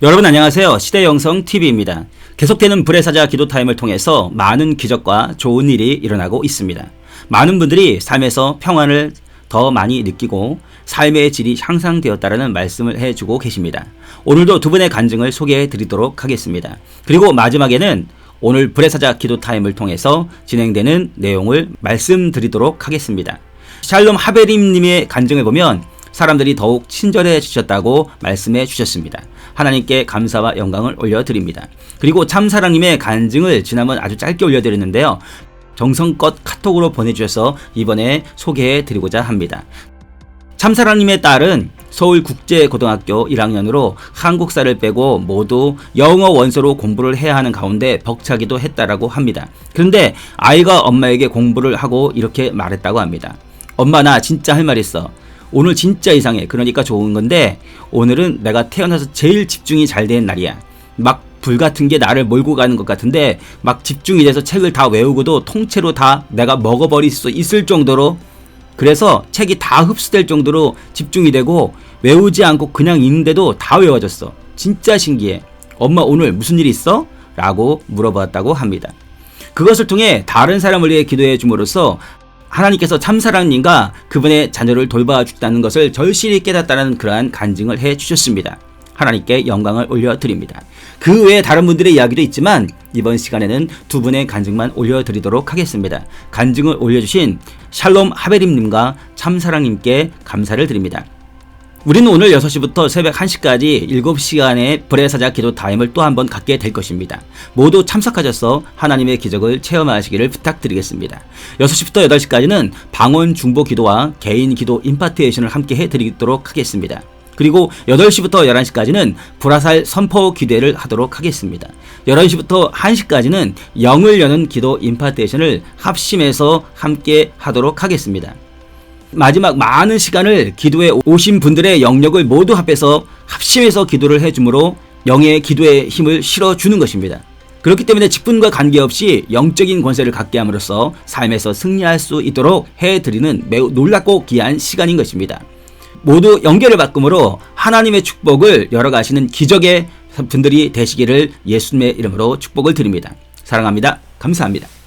여러분 안녕하세요. 시대영성 TV입니다. 계속되는 불의 사자 기도 타임을 통해서 많은 기적과 좋은 일이 일어나고 있습니다. 많은 분들이 삶에서 평안을 더 많이 느끼고 삶의 질이 향상되었다라는 말씀을 해주고 계십니다. 오늘도 두 분의 간증을 소개해 드리도록 하겠습니다. 그리고 마지막에는 오늘 불의 사자 기도 타임을 통해서 진행되는 내용을 말씀드리도록 하겠습니다. 샬롬 하베림님의 간증을 보면 사람들이 더욱 친절해 주셨다고 말씀해 주셨습니다. 하나님께 감사와 영광을 올려드립니다. 그리고 참사랑님의 간증을 지난번 아주 짧게 올려드렸는데요. 정성껏 카톡으로 보내주셔서 이번에 소개해 드리고자 합니다. 참사랑님의 딸은 서울국제고등학교 1학년으로 한국사를 빼고 모두 영어 원서로 공부를 해야 하는 가운데 벅차기도 했다라고 합니다. 그런데 아이가 엄마에게 공부를 하고 이렇게 말했다고 합니다. 엄마 나 진짜 할 말 있어. 오늘 진짜 이상해. 그러니까 좋은 건데 오늘은 내가 태어나서 제일 집중이 잘된 날이야. 막 불 같은 게 나를 몰고 가는 것 같은데 막 집중이 돼서 책을 다 외우고도 통째로 다 내가 먹어버릴 수 있을 정도로 그래서 책이 다 흡수될 정도로 집중이 되고 외우지 않고 그냥 있는데도 다 외워졌어. 진짜 신기해. 엄마 오늘 무슨 일 있어? 라고 물어봤다고 합니다. 그것을 통해 다른 사람을 위해 기도해 줌으로써 하나님께서 참사랑님과 그분의 자녀를 돌봐주다는 것을 절실히 깨닫다는 그러한 간증을 해 주셨습니다. 하나님께 영광을 올려드립니다. 그 외에 다른 분들의 이야기도 있지만 이번 시간에는 두 분의 간증만 올려드리도록 하겠습니다. 간증을 올려주신 샬롬 하베림님과 참사랑님께 감사를 드립니다. 우리는 오늘 6시부터 새벽 1시까지 7시간의 불의 사자 기도 타임을 또 한 번 갖게 될 것입니다. 모두 참석하셔서 하나님의 기적을 체험하시기를 부탁드리겠습니다. 6시부터 8시까지는 방언 중보 기도와 개인 기도 임파트에이션을 함께 해드리도록 하겠습니다. 그리고 8시부터 11시까지는 불화살 선포 기대를 하도록 하겠습니다. 11시부터 1시까지는 영을 여는 기도 임파테이션을 합심해서 함께 하도록 하겠습니다. 마지막 많은 시간을 기도에 오신 분들의 영역을 모두 합해서 합심해서 기도를 해주므로 영의 기도의 힘을 실어주는 것입니다. 그렇기 때문에 직분과 관계없이 영적인 권세를 갖게 함으로써 삶에서 승리할 수 있도록 해드리는 매우 놀랍고 귀한 시간인 것입니다. 모두 연결을 바꿈으로 하나님의 축복을 열어가시는 기적의 분들이 되시기를 예수님의 이름으로 축복을 드립니다. 사랑합니다. 감사합니다.